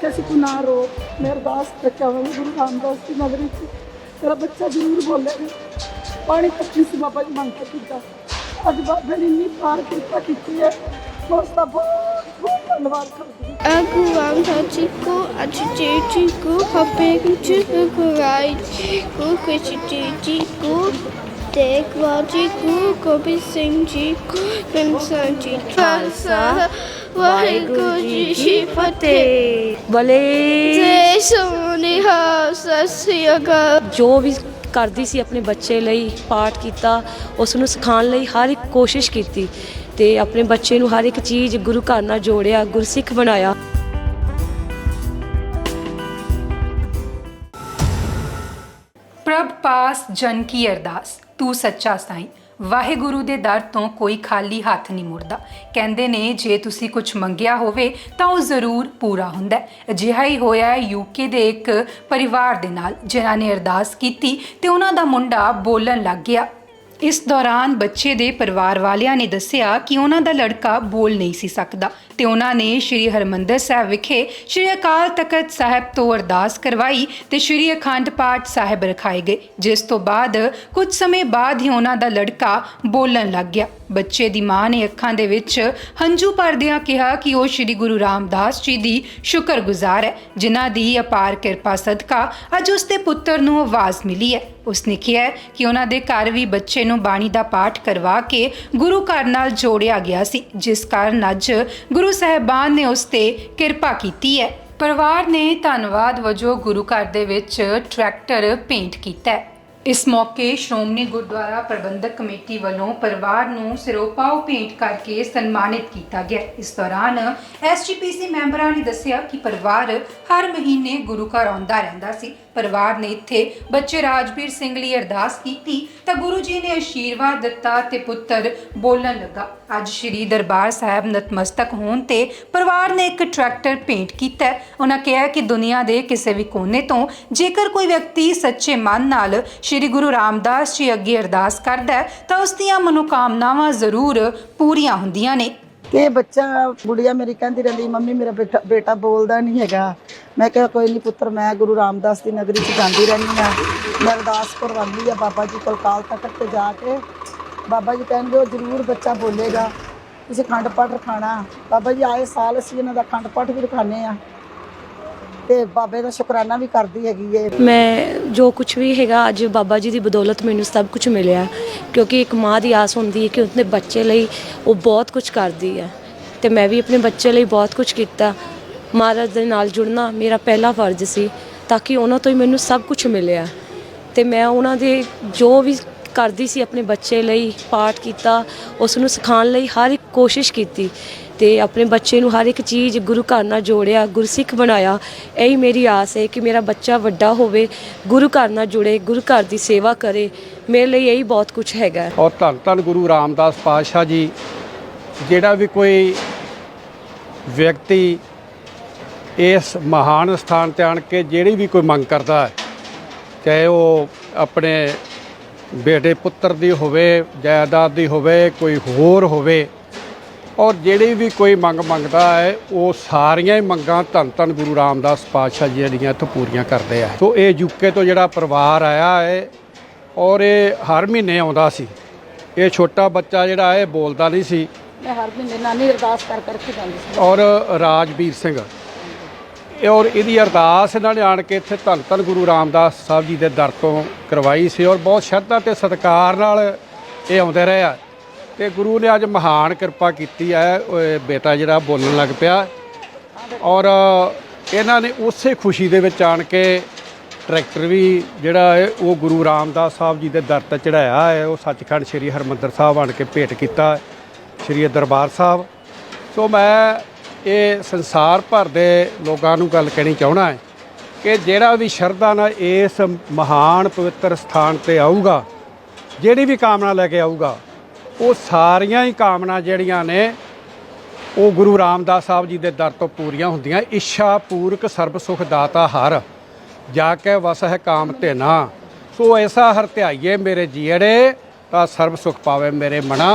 ਕਿ ਅਸੀਂ ਕੋਈ ਨਾ ਰੋ। ਮੈਂ ਅਰਦਾਸ ਰੱਖਿਆ ਹੋਇਆ ਗੁਰੂ ਰਾਮਦਾਸ ਦੀ ਨਗਰੀ ਚ। ਤੇਰਾ ਬੱਚਾ ਜ਼ਰੂਰ ਬੋਲੇਗਾ। ਪਾਣੀ ਤੱਕ ਨਹੀਂ ਸੀ ਬਾਬਾ ਜੀ ਮੰਗ ਕੇ ਕੀਤਾ ਅੱਜ ਬਾਬਾ ਨੇ ਇੰਨੀ ਪਾਰ ਕਿਰਪਾ ਕੀਤੀ ਹੈ। ਉਸ ਦਾ ਬਹੁਤ ਬਹੁਤ ਧੰਨਵਾਦ ਕਰਦੀ ਹਾਂ। Aguanta Chico, Achichi Chico, Hoping Chico, Kurai Chico, Kuchichi Chico, Dekwa Chico, Gobi Singh Chico, Vincent Chico, Khalsa Waheguru ji ਕੀ ਫਤਿਹ। ਬਲੇ। ਜੈ ਸੋਨਿਹਾ ਸਤਿ ਸ੍ਰੀ ਅਕਾਲ ਜੋ ਵੀ ਕਰਦੀ ਸੀ ਆਪਣੇ ਬੱਚੇ ਲਈ ਪਾਠ ਕੀਤਾ ਉਸ ਨੂੰ ਸਿਖਾਉਣ ਲਈ ਹਰ ਇੱਕ ਕੋਸ਼ਿਸ਼ ਕੀਤੀ ਤੇ ਆਪਣੇ ਬੱਚੇ ਨੂੰ ਹਰ ਇੱਕ ਚੀਜ਼ ਗੁਰੂ ਘਰ ਨਾਲ ਜੋੜਿਆ ਗੁਰਸਿੱਖ ਬਣਾਇਆ। ਪ੍ਰਭ ਪਾਸ ਜਨ ਕੀ ਅਰਦਾਸ, ਤੂੰ ਸੱਚਾ ਸਾਈਂ। ਵਾਹਿਗੁਰੂ ਦੇ ਦਰ ਤੋਂ ਕੋਈ ਖਾਲੀ ਹੱਥ ਨਹੀਂ ਮੁੜਦਾ। ਕਹਿੰਦੇ ਨੇ, ਜੇ ਤੁਸੀਂ ਕੁਝ ਮੰਗਿਆ ਹੋਵੇ, ਤਾਂ ਉਹ ਜ਼ਰੂਰ ਪੂਰਾ ਹੁੰਦਾ ਹੈ। ਅਜਿਹਾ ਹੀ ਹੋਇਆ ਹੈ ਯੂਕੇ ਦੇ ਇੱਕ ਪਰਿਵਾਰ ਦੇ ਨਾਲ, ਜਿਨ੍ਹਾਂ ਨੇ ਅਰਦਾਸ ਕੀਤੀ ਤੇ ਉਹਨਾਂ ਦਾ ਮੁੰਡਾ ਬੋਲਣ ਲੱਗ ਗਿਆ। ਇਸ ਦੌਰਾਨ ਬੱਚੇ ਦੇ ਪਰਿਵਾਰ ਵਾਲਿਆਂ ਨੇ ਦੱਸਿਆ ਕਿ ਉਹਨਾਂ ਦਾ ਲੜਕਾ ਬੋਲ ਨਹੀਂ ਸੀ ਸਕਦਾ। ਤੇ ਉਹਨਾਂ ਨੇ ਸ਼੍ਰੀ ਹਰਮੰਦਰ ਸਾਹਿਬ ਵਿਖੇ ਸ਼੍ਰੀ ਅਕਾਲ ਤਖਤ ਸਾਹਿਬ ਤੋਂ ਅਰਦਾਸ ਕਰਵਾਈ ਤੇ ਸ਼੍ਰੀ ਅਖੰਡ ਪਾਠ ਸਾਹਿਬ ਰਖਾਏ ਗਏ, ਜਿਸ ਤੋਂ ਬਾਅਦ ਕੁਝ ਸਮੇਂ ਬਾਅਦ ਹੀ ਉਹਨਾਂ ਦਾ ਲੜਕਾ ਬੋਲਣ ਲੱਗ ਗਿਆ। ਬੱਚੇ ਦੀ ਮਾਂ ਨੇ ਅੱਖਾਂ ਦੇ ਵਿੱਚ ਹੰਝੂ ਭਰਦਿਆਂ ਕਿਹਾ ਕਿ ਉਹ ਸ਼੍ਰੀ ਗੁਰੂ ਰਾਮਦਾਸ ਜੀ ਦੀ ਸ਼ੁਕਰਗੁਜ਼ਾਰ ਹੈ, ਜਿਨ੍ਹਾਂ ਦੀ ਅਪਾਰ ਕਿਰਪਾ ਸਦਕਾ ਅੱਜ ਉਸ ਦੇ ਪੁੱਤਰ ਨੂੰ ਆਵਾਜ਼ ਮਿਲੀ ਹੈ। ਉਸ ਨੇ ਕਿਹਾ ਕਿ ਉਹਨਾਂ ਦੇ ਘਰ ਵੀ ਬੱਚੇ ਨੂੰ ਬਾਣੀ ਦਾ ਪਾਠ ਕਰਵਾ ਕੇ ਗੁਰੂ ਘਰ ਨਾਲ ਜੋੜਿਆ ਗਿਆ ਸੀ, ਜਿਸ ਕਾਰਨ ਅੱਜ ਗੁਰੂ ਗੁਰੂ ਸਾਹਿਬਾਨ ਨੇ ਉਸ ਤੇ ਕਿਰਪਾ ਕੀਤੀ ਹੈ। ਪਰਿਵਾਰ ਨੇ ਧੰਨਵਾਦ ਵਜੋਂ ਗੁਰੂ ਘਰ ਦੇ ਵਿੱਚ ਟਰੈਕਟਰ ਪੇਂਟ ਕੀਤਾ ਹੈ। ਇਸ ਮੌਕੇ ਸ਼੍ਰੋਮਣੀ ਗੁਰਦੁਆਰਾ ਪ੍ਰਬੰਧਕ ਕਮੇਟੀ ਵੱਲੋਂ ਪਰਿਵਾਰ ਨੂੰ ਸਿਰੋਪਾਓ ਭੇਂਟ ਕਰਕੇ ਸਨਮਾਨਿਤ ਕੀਤਾ ਗਿਆ। ਇਸ ਦੌਰਾਨ ਐਸਜੀਪੀਸੀ ਮੈਂਬਰਾਂ ਨੇ ਦੱਸਿਆ ਕਿ ਪਰਿਵਾਰ ਹਰ ਮਹੀਨੇ ਗੁਰੂ ਘਰ ਆਉਂਦਾ ਰਹਿੰਦਾ ਸੀ। ਪਰਿਵਾਰ ਨੇ ਇੱਥੇ ਬੱਚੇ ਰਾਜਵੀਰ ਸਿੰਘ ਲਈ ਅਰਦਾਸ ਕੀਤੀ ਤਾਂ ਗੁਰੂ ਜੀ ਨੇ ਆਸ਼ੀਰਵਾਦ ਦਿੱਤਾ ਤੇ ਪੁੱਤਰ ਬੋਲਣ ਲੱਗਾ। ਅੱਜ ਸ਼੍ਰੀ ਦਰਬਾਰ ਸਾਹਿਬ ਨਤਮਸਤਕ ਹੋਣ ਤੇ ਪਰਿਵਾਰ ਨੇ ਇੱਕ ਟਰੈਕਟਰ ਭੇਂਟ ਕੀਤਾ। ਉਹਨਾਂ ਕਿਹਾ ਕਿ ਦੁਨੀਆ ਦੇ ਕਿਸੇ ਵੀ ਕੋਨੇ ਤੋਂ ਜੇਕਰ ਕੋਈ ਵਿਅਕਤੀ ਸੱਚੇ ਮਨ ਨਾਲ ਸ਼੍ਰੀ ਸ਼੍ਰੀ ਗੁਰੂ ਰਾਮਦਾਸ ਜੀ ਅੱਗੇ ਅਰਦਾਸ ਕਰਦਾ ਹੈ, ਤਾਂ ਉਸ ਦੀਆਂ ਮਨੋਕਾਮਨਾਵਾਂ ਜ਼ਰੂਰ ਪੂਰੀਆਂ ਹੁੰਦੀਆਂ ਨੇ। ਤੇ ਬੱਚਾ, ਗੁੜੀਆ ਮੇਰੀ ਕਹਿੰਦੀ ਰਹਿੰਦੀ, ਮੰਮੀ, ਮੇਰਾ ਬੇਟਾ ਬੇਟਾ ਬੋਲਦਾ ਨਹੀਂ ਹੈਗਾ। ਮੈਂ ਕਿਹਾ, ਕੋਈ ਨਹੀਂ ਪੁੱਤਰ, ਮੈਂ ਗੁਰੂ ਰਾਮਦਾਸ ਦੀ ਨਗਰੀ 'ਚ ਜਾਂਦੀ ਰਹਿੰਦੀ ਆ ਮੈਂ ਅਰਦਾਸ ਕਰਵਾਉਂਦੀ ਆ ਬਾਬਾ ਜੀ ਕੋਲ ਕਾਲ ਤਖਤ ਤੇ ਜਾ ਕੇ। ਬਾਬਾ ਜੀ ਕਹਿੰਦੇ, ਉਹ ਜ਼ਰੂਰ ਬੱਚਾ ਬੋਲੇਗਾ। ਤੁਸੀਂ ਖੰਡ ਪਾਠ ਰਖਾਣਾ। ਬਾਬਾ ਜੀ, ਆਏ ਸਾਲ ਅਸੀਂ ਇਹਨਾਂ ਦਾ ਖੰਡ ਪਾਠ ਵੀ ਰਖਾਣੇ ਆ ਤੇ ਬਾਬੇ ਦਾ ਸ਼ੁਕਰਾਨਾ ਵੀ ਕਰਦੀ ਹੈਗੀ ਏ। ਮੈਂ ਜੋ ਕੁਝ ਵੀ ਹੈਗਾ, ਅੱਜ ਬਾਬਾ ਜੀ ਦੀ ਬਦੌਲਤ ਮੈਨੂੰ ਸਭ ਕੁਝ ਮਿਲਿਆ। ਕਿਉਂਕਿ ਇੱਕ ਮਾਂ ਦੀ ਆਸ ਹੁੰਦੀ ਹੈ ਕਿ ਉਸਦੇ ਬੱਚੇ ਲਈ ਉਹ ਬਹੁਤ ਕੁਝ ਕਰਦੀ ਹੈ। ਤੇ ਮੈਂ ਵੀ ਆਪਣੇ ਬੱਚੇ ਲਈ ਬਹੁਤ ਕੁਝ ਕੀਤਾ। ਮਹਾਰਾਜ ਦੇ ਨਾਲ ਜੁੜਨਾ ਮੇਰਾ ਪਹਿਲਾ ਫਰਜ਼ ਸੀ, ਤਾਂ ਕਿ ਉਹਨਾਂ ਤੋਂ ਹੀ ਮੈਨੂੰ ਸਭ ਕੁਝ ਮਿਲਿਆ। ਤੇ ਮੈਂ ਉਹਨਾਂ ਦੇ ਜੋ ਵੀ ਕਰਦੀ ਸੀ, ਆਪਣੇ ਬੱਚੇ ਲਈ ਪਾਠ ਕੀਤਾ ਉਸ ਨੂੰ ਸਿਖਾਉਣ ਲਈ ਹਰ ਇੱਕ ਕੋਸ਼ਿਸ਼ ਕੀਤੀ। ਤੇ ਆਪਣੇ ਬੱਚੇ ਨੂੰ ਹਰ ਇੱਕ ਚੀਜ਼ ਗੁਰੂ ਘਰ ਨਾਲ ਜੋੜਿਆ, ਗੁਰਸਿੱਖ ਬਣਾਇਆ। ਇਹੀ ਮੇਰੀ ਆਸ ਹੈ ਕਿ ਮੇਰਾ ਬੱਚਾ ਵੱਡਾ ਹੋਵੇ, ਗੁਰੂ ਘਰ ਨਾਲ ਜੁੜੇ, ਗੁਰੂ ਘਰ ਦੀ ਸੇਵਾ ਕਰੇ। ਮੇਰੇ ਲਈ ਇਹੀ ਬਹੁਤ ਕੁਝ ਹੈਗਾ। ਔਰ ਧੰਨ ਧੰਨ ਗੁਰੂ ਰਾਮਦਾਸ ਪਾਤਸ਼ਾਹ ਜੀ, ਜਿਹੜਾ ਵੀ ਕੋਈ ਵਿਅਕਤੀ ਇਸ ਮਹਾਨ ਸਥਾਨ ਤੇ ਆਣ ਕੇ ਜਿਹੜੀ ਵੀ ਕੋਈ ਮੰਗ ਕਰਦਾ ਹੈ, ਚਾਹੇ ਉਹ ਆਪਣੇ ਬੇਟੇ ਪੁੱਤਰ ਦੀ ਹੋਵੇ, ਜਾਇਦਾਦ ਦੀ ਹੋਵੇ, ਕੋਈ ਹੋਰ ਹੋਵੇ ਔਰ ਜਿਹੜੀ ਵੀ ਕੋਈ ਮੰਗ ਮੰਗਦਾ ਹੈ ਉਹ ਸਾਰੀਆਂ ਹੀ ਮੰਗਾਂ ਧੰਨ ਧੰਨ ਗੁਰੂ ਰਾਮਦਾਸ ਪਾਤਸ਼ਾਹ ਜੀ ਜਿਹੜੀਆਂ ਇੱਥੋਂ ਪੂਰੀਆਂ ਕਰਦੇ ਆ। ਸੋ ਇਹ ਯੂਕੇ ਤੋਂ ਜਿਹੜਾ ਪਰਿਵਾਰ ਆਇਆ ਹੈ ਔਰ ਇਹ ਹਰ ਮਹੀਨੇ ਆਉਂਦਾ ਸੀ। ਇਹ ਛੋਟਾ ਬੱਚਾ ਜਿਹੜਾ ਹੈ ਬੋਲਦਾ ਨਹੀਂ ਸੀ। ਮੈਂ ਹਰ ਮਹੀਨੇ ਨਾਨੀ ਅਰਦਾਸ ਕਰ ਕਰਕੇ ਜਾਂਦੀ ਸੀ। ਔਰ ਰਾਜਵੀਰ ਸਿੰਘ। ਇਹ ਔਰ ਇਹਦੀ ਅਰਦਾਸ ਇਹਨਾਂ ਨੇ ਆਣ ਕੇ ਇੱਥੇ ਧੰਨ ਧੰਨ ਗੁਰੂ ਰਾਮਦਾਸ ਸਾਹਿਬ ਜੀ ਦੇ ਦਰ ਤੋਂ ਕਰਵਾਈ ਸੀ ਔਰ ਬਹੁਤ ਸ਼ਰਧਾ ਤੇ ਸਤਿਕਾਰ ਨਾਲ ਇਹ ਆਉਂਦੇ ਰਹੇ ਆ। ਤੇ ਗੁਰੂ ਨੇ ਅੱਜ ਮਹਾਨ ਕਿਰਪਾ ਕੀਤੀ ਹੈ ਬੇਟਾ ਜਿਹੜਾ ਬੋਲਣ ਲੱਗ ਪਿਆ। ਔਰ ਇਹਨਾਂ ਨੇ ਉਸੇ ਖੁਸ਼ੀ ਦੇ ਵਿੱਚ ਆਣ ਕੇ ਟਰੈਕਟਰ ਵੀ ਜਿਹੜਾ ਹੈ, ਉਹ ਗੁਰੂ ਰਾਮਦਾਸ ਸਾਹਿਬ ਜੀ ਦੇ ਦਰ ਤੇ ਚੜਾਇਆ ਹੈ। ਉਹ ਸੱਚਖੰਡ ਸ੍ਰੀ ਹਰਮੰਦਰ ਸਾਹਿਬ ਆਣ ਕੇ ਭੇਟ ਕੀਤਾ ਸ੍ਰੀ ਦਰਬਾਰ ਸਾਹਿਬ। ਸੋ ਮੈਂ ਇਹ ਸੰਸਾਰ ਭਰ ਦੇ ਲੋਕਾਂ ਨੂੰ ਗੱਲ ਕਹਿਣੀ ਚਾਹਣਾ ਹੈ ਕਿ ਜਿਹੜਾ ਵੀ ਸ਼ਰਧਾ ਨਾਲ ਇਸ ਮਹਾਨ ਪਵਿੱਤਰ ਸਥਾਨ ਤੇ ਆਊਗਾ, ਜਿਹੜੀ ਵੀ ਕਾਮਨਾ ਲੈ ਕੇ ਆਊਗਾ ਉਹ ਸਾਰੀਆਂ ਹੀ ਕਾਮਨਾ ਜਿਹੜੀਆਂ ਨੇ, ਉਹ ਗੁਰੂ ਰਾਮਦਾਸ ਸਾਹਿਬ ਜੀ ਦੇ ਦਰ ਤੋਂ ਪੂਰੀਆਂ ਹੁੰਦੀਆਂ। ਇੱਛਾ ਪੂਰਕ ਸਰਬ ਸੁਖ ਦਾਤਾ ਹਰ, ਜਾ ਕੇ ਵਸ ਹੈ ਕਾਮ ਤੇ ਨਾ ਸੋ ਐਸਾ ਹਰ ਧਿਆਈਏ ਮੇਰੇ ਜੀੜੇ, ਤਾਂ ਸਰਬ ਸੁਖ ਪਾਵੇ ਮੇਰੇ ਮਨਾ